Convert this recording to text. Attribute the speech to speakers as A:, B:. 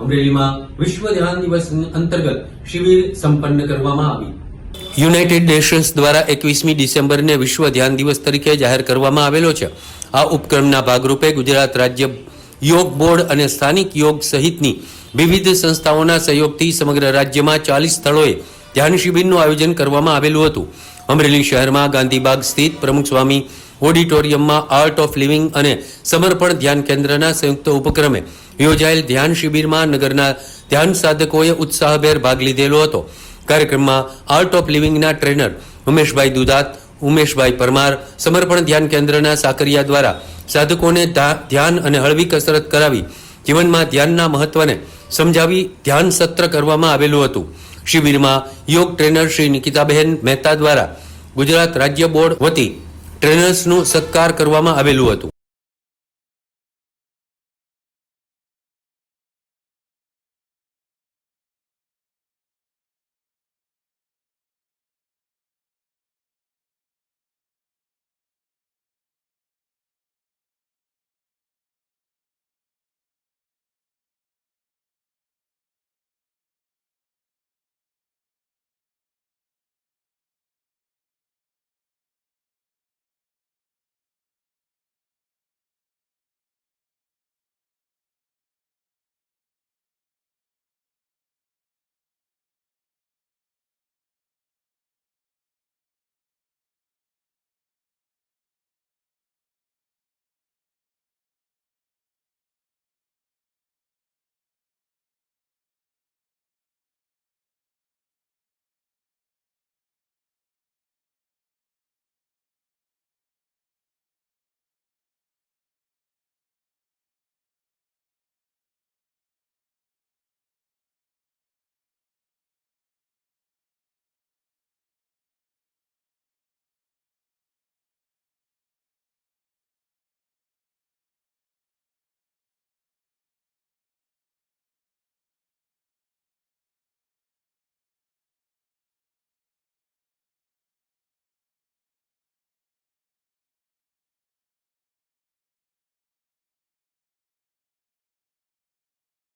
A: અમરેલીમાં વિશ્વ ધ્યાન દિવસ અંતર્ગત શિબિર સંપન્ન કરવામાં આવી. યુનાઇટેડ નેશન્સ દ્વારા એકવીસમી ડિસેમ્બરને વિશ્વ ધ્યાન દિવસ તરીકે જાહેર કરવામાં આવેલો છે. આ ઉપક્રમના ભાગરૂપે ગુજરાત રાજ્ય યોગ બોર્ડ અને સ્થાનિક યોગ સહિતની વિવિધ સંસ્થાઓના સહયોગથી સમગ્ર રાજ્યમાં ચાલીસ સ્થળોએ ધ્યાન શિબિરનું આયોજન કરવામાં આવેલું હતું. અમરેલી શહેરમાં ગાંધીબાગ સ્થિત પ્રમુખ સ્વામી ઓડિટોરિયમમાં આર્ટ ઓફ લિવિંગ અને સમર્પણ ધ્યાન કેન્દ્રના સંયુક્ત ઉપક્રમે યોજાયેલ ધ્યાન શિબિરમાં નગરના ધ્યાન સાધકોએ ઉત્સાહભેર ભાગ લીધેલો હતો. કાર્યક્રમમાં આર્ટ ઓફ લિવિંગના ટ્રેનર ઉમેશભાઈ દુધાત ઉમેશભાઈ પરમાર, સમર્પણ ધ્યાન કેન્દ્રના સાકરિયા દ્વારા સાધકોને ધ્યાન અને હળવી કસરત કરાવી, જીવનમાં ધ્યાનના મહત્વને સમજાવી ધ્યાન સત્ર કરવામાં આવેલું હતું. શિબિરમાં યોગ ટ્રેનર શ્રી નિકિતાબહેન મહેતા દ્વારા ગુજરાત રાજ્ય બોર્ડ વતી ટ્રેનર્સનું સત્કાર કરવામાં આવેલું હતું.